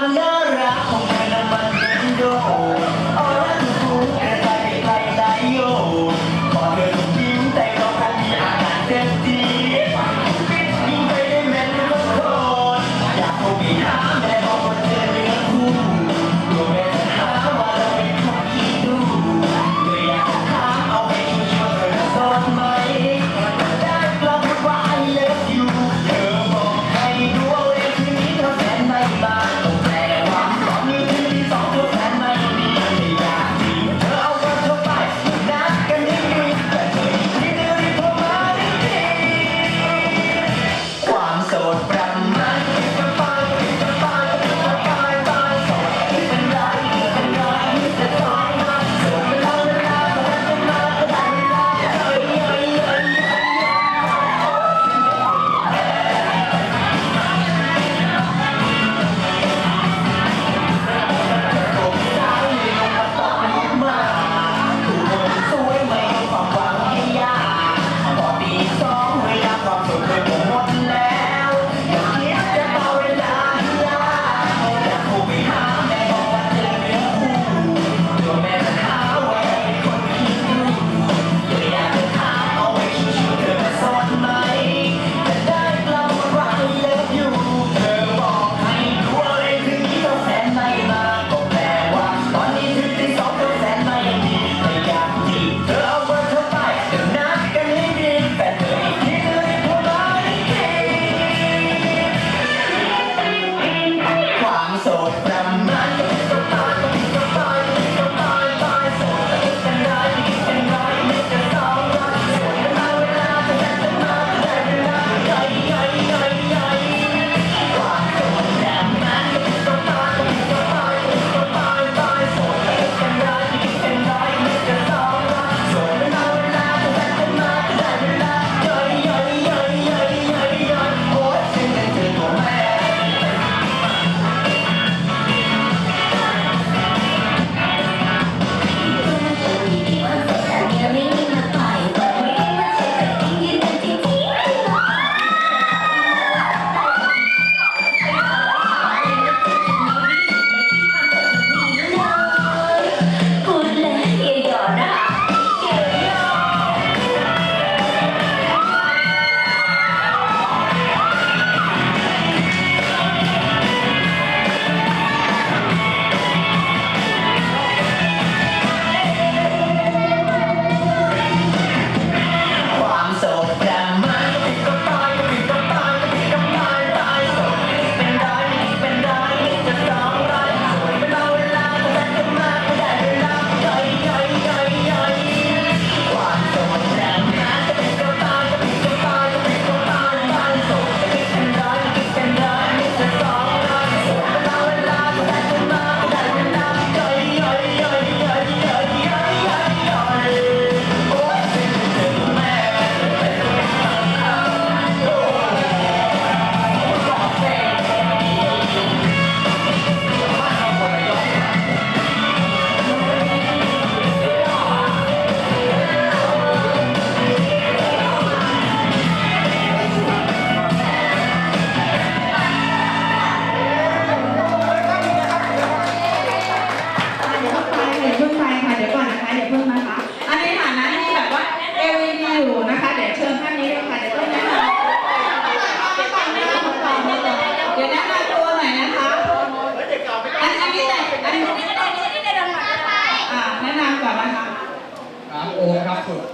Maria.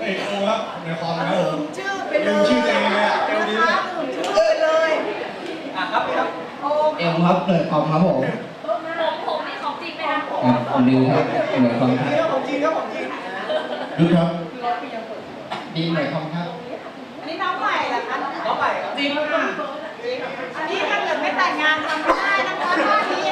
เอกโอแล้วในคอมนะผลืมมชื่อไปเลลืมยชื่อตัวเองเลยอะเอลนะดีคะเลยลืมชื่อเลยอะครับครับเอ้เอมครับเลิดคอมครับผมเพิ่ผมผมนี่ของจริงไหมครับผมดิครับเปิดคอครับนครัของจริงครับของจริงดูครับดีหน่อยคอมครับอันนี้น้องใหม่เหรอคะน้องใหม่น้องใหม่ครับจริงอันนี้ถ้าเกิดไม่แต่งงานทำไม่ได้นะคะท่านี้